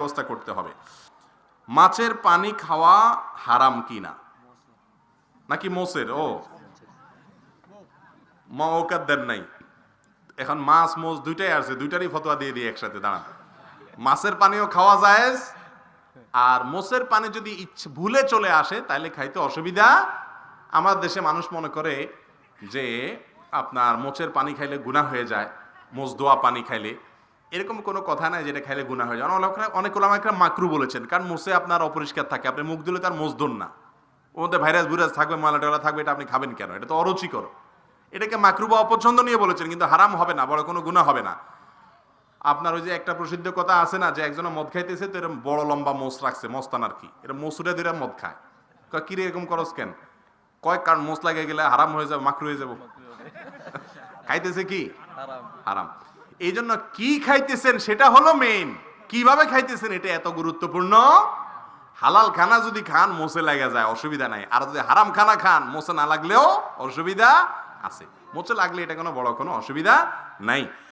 ব্যবস্থা করতে হবে। মাছের পানি খাওয়া হারাম কি না? নাকি মোসের ও। দেন নাই। এখন মাছ, মোষ দুইটাই আছে দুইটারই ফতোয়া দিয়ে দিই একসাথে, দাঁড়ান। মাছের পানিও খাওয়া যায় আর মোষের পানি যদি ভুলে চলে আসে তাহলে খাইতে অসুবিধা। আমার দেশে মানুষ মনে করে যে, আপনার মোচের পানি খাইলে গুণা হয়ে যায় মোচ দোয়া পানি খাইলে। এরকম কোনো কথা নাই যেটা খাইলে গুণা হয়ে যায়। অনেক ওলামাইকরা মাকরু বলেছেন, কারণ মোষে আপনার অপরিষ্কার থাকে। আপনি মুখ দিলে তার ধন না। ওর মধ্যে ভাইরাস ভুইরাস থাকবে ময়লা টয়লা থাকবে, এটা আপনি খাবেন কেন? এটা তো অরুচিকর। এটাকে মাকরু বা অপছন্দ নিয়ে বলেছেন, কিন্তু হারাম হবে না, বড় কোনো গুণা হবে না। আপনার ওই যে একটা প্রসিদ্ধ কথা আছে না, যে একজন মদ খাইতেছে, তো এরকম বড় লম্বা মোষ রাখছে, মস্তান আর কি। এরকম মসুরে ধরে মদ খায়। কিরে, এরকম করস কেন? কয়েক কারণ মোষ লাগে গেলে হারাম হয়ে যাবে, মাকরু হয়ে যাব। খাইতেছে কি? হারাম। এই জন্য কি খাইতেছেন সেটা হলো মেইন কীভাবে খাইতেছেন এটা এত গুরুত্বপূর্ণ? হালাল খানা যদি খান মোসে লাগা যায় অসুবিধা নাই। আর যদি হারাম খানা খান মোসে না লাগলেও অসুবিধা আছে। মোচে লাগলে এটা কোনো বড় কোনো অসুবিধা নাই।